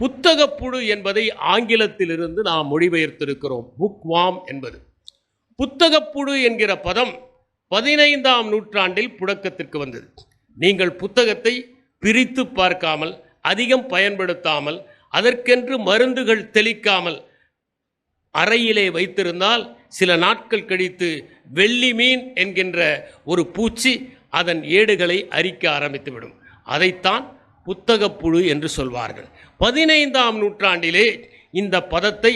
புத்தகப்புழு என்பதை ஆங்கிலத்திலிருந்து நாம் மொழிபெயர்த்திருக்கிறோம். புக் வாம் என்பது. புத்தகப்புழு என்கிற பதம் பதினைந்தாம் நூற்றாண்டில் புழக்கத்திற்கு வந்தது. நீங்கள் புத்தகத்தை பிரித்து பார்க்காமல் அதிகம் பயன்படுத்தாமல் அதற்கென்று மருந்துகள் தெளிக்காமல் அறையிலே வைத்திருந்தால் சில நாட்கள் கழித்து வெள்ளி மீன் என்கின்ற ஒரு பூச்சி அதன் ஏடுகளை அரிக்க ஆரம்பித்துவிடும். அதைத்தான் புத்தகப்புழு என்று சொல்வார்கள். பதினைந்தாம் நூற்றாண்டிலே இந்த பதத்தை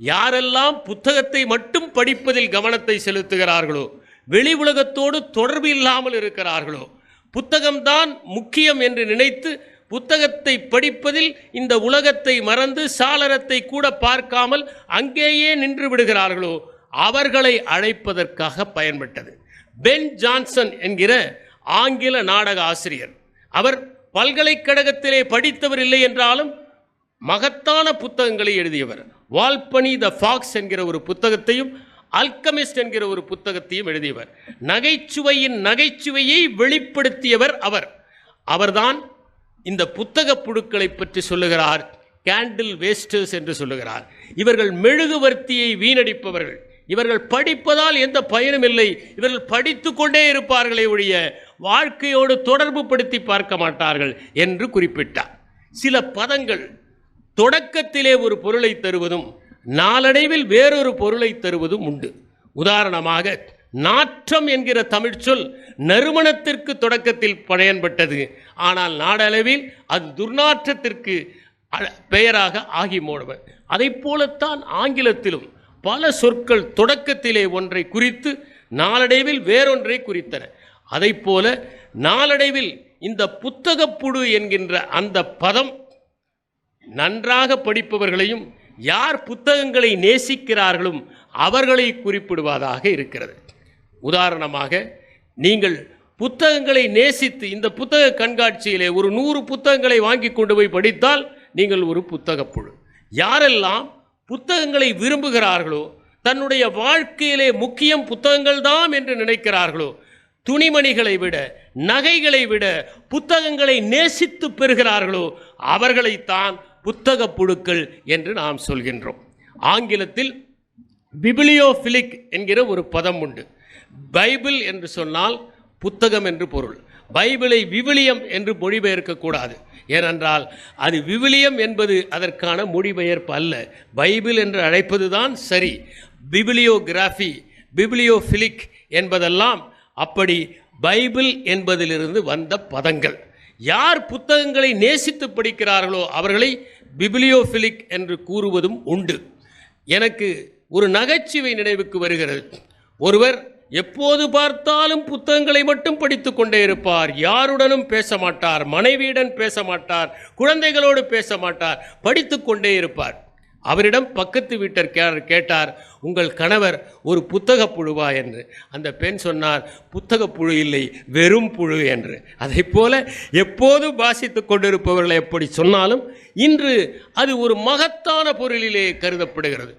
யாரெல்லாம் புத்தகத்தை மட்டும் படிப்பதில் கவனத்தை செலுத்துகிறார்களோ வெளி உலகத்தோடு தொடர்பு இல்லாமல் இருக்கிறார்களோ புத்தகம்தான் முக்கியம் என்று நினைத்து புத்தகத்தை படிப்பதில் இந்த உலகத்தை மறந்து சாளரத்தை கூட பார்க்காமல் அங்கேயே நின்று விடுகிறார்களோ அவர்களை அழைப்பதற்காக பயன்பட்டது. பென் ஜான்சன் என்கிற ஆங்கில நாடக ஆசிரியர். அவர் பல்கலைக்கழகத்திலே படித்தவர் இல்லை என்றாலும் மகத்தான புத்தகங்களை எழுதியவர். வால்பனி த ஃபாக்ஸ் என்கிற ஒரு புத்தகத்தையும் அல்கமிஸ்ட் என்கிற ஒரு புத்தகத்தையும் எழுதியவர். நகைச்சுவையின் நகைச்சுவையை வெளிப்படுத்தியவர் அவர். அவர்தான் இந்த புத்தக புழுக்களை பற்றி சொல்லுகிறார் கேண்டில் வேஸ்டர்ஸ் என்று சொல்லுகிறார். இவர்கள் மெழுகுவர்த்தியை வீணடிப்பவர்கள். இவர்கள் படிப்பதால் எந்த பயனும் இல்லை. இவர்கள் படித்து கொண்டே இருப்பார்களே ஒழிய வாழ்க்கையோடு தொடர்பு படுத்தி பார்க்க மாட்டார்கள் என்று குறிப்பிட்டார். சில பதங்கள் தொடக்கத்திலே ஒரு பொருளை தருவதும் நாளடைவில் வேறொரு பொருளை தருவதும் உண்டு. உதாரணமாக நாற்றம் என்கிற தமிழ்ச்சொல் நறுமணத்திற்கு தொடக்கத்தில் பயன்பட்டது. ஆனால் நாடளவில் அது துர்நாற்றத்திற்கு அ- பெயராக ஆகி மூடவர் அதைப் போலத்தான் ஆங்கிலத்திலும் பல சொற்கள் தொடக்கத்திலே ஒன்றை குறித்து நாளடைவில் வேறொன்றை குறித்தன. அதைப் போல நாளடைவில் இந்த புத்தகப்புழு என்கின்ற அந்த பதம் நன்றாக படிப்பவர்களையும் யார் புத்தகங்களை நேசிக்கிறார்களும் அவர்களை குறிப்பிடுவதாக இருக்கிறது. உதாரணமாக நீங்கள் புத்தகங்களை நேசித்து இந்த புத்தக கண்காட்சியிலே ஒரு நூறு புத்தகங்களை வாங்கி கொண்டு போய் படித்தால் நீங்கள் ஒரு புத்தகப்புழு. யாரெல்லாம் புத்தகங்களை விரும்புகிறார்களோ தன்னுடைய வாழ்க்கையிலே முக்கியம் புத்தகங்கள் தான் என்று நினைக்கிறார்களோ துணிமணிகளை விட நகைகளை விட புத்தகங்களை நேசித்து பெறுகிறார்களோ அவர்களைத்தான் புத்தக புழுக்கள் என்று நாம் சொல்கின்றோம். ஆங்கிலத்தில் பிபிலியோஃபிலிக் என்கிற ஒரு பதம் உண்டு. பைபிள் என்று சொன்னால் புத்தகம் என்று பொருள். பைபிளை விவிலியம் என்று மொழிபெயர்க்கக்கூடாது ஏனென்றால் அது விவிலியம் என்பது அதற்கான மொழிபெயர்ப்பு அல்ல. பைபிள் என்று அழைப்பது தான் சரி. பிபிலியோகிராஃபி பிபிலியோஃபிலிக் என்பதெல்லாம் அப்படி பைபிள் என்பதிலிருந்து வந்த பதங்கள். யார் புத்தகங்களை நேசித்து படிக்கிறார்களோ அவர்களை பிபிலியோஃபிலிக் என்று கூறுவதும் உண்டு. எனக்கு ஒரு நகைச்சுவை நினைவுக்கு வருகிறது. ஒருவர் எப்போது பார்த்தாலும் புத்தகங்களை மட்டும் படித்து கொண்டே இருப்பார். யாருடனும் பேச மாட்டார். மனைவியுடன் பேச மாட்டார். குழந்தைகளோடு பேச மாட்டார். படித்து கொண்டே இருப்பார். அவரிடம் பக்கத்து வீட்டர் கேட்டார் உங்கள் கணவர் ஒரு புத்தகப் புழுவா? என்று. அந்த பெண் சொன்னார் புத்தகப் புழு இல்லை வெறும் புழு என்று. அதைப் போல எப்போதும் வாசித்து கொண்டிருப்பவர்களை எப்படி சொன்னாலும் இன்று அது ஒரு மகத்தான பொருளிலே கருதப்படுகிறது.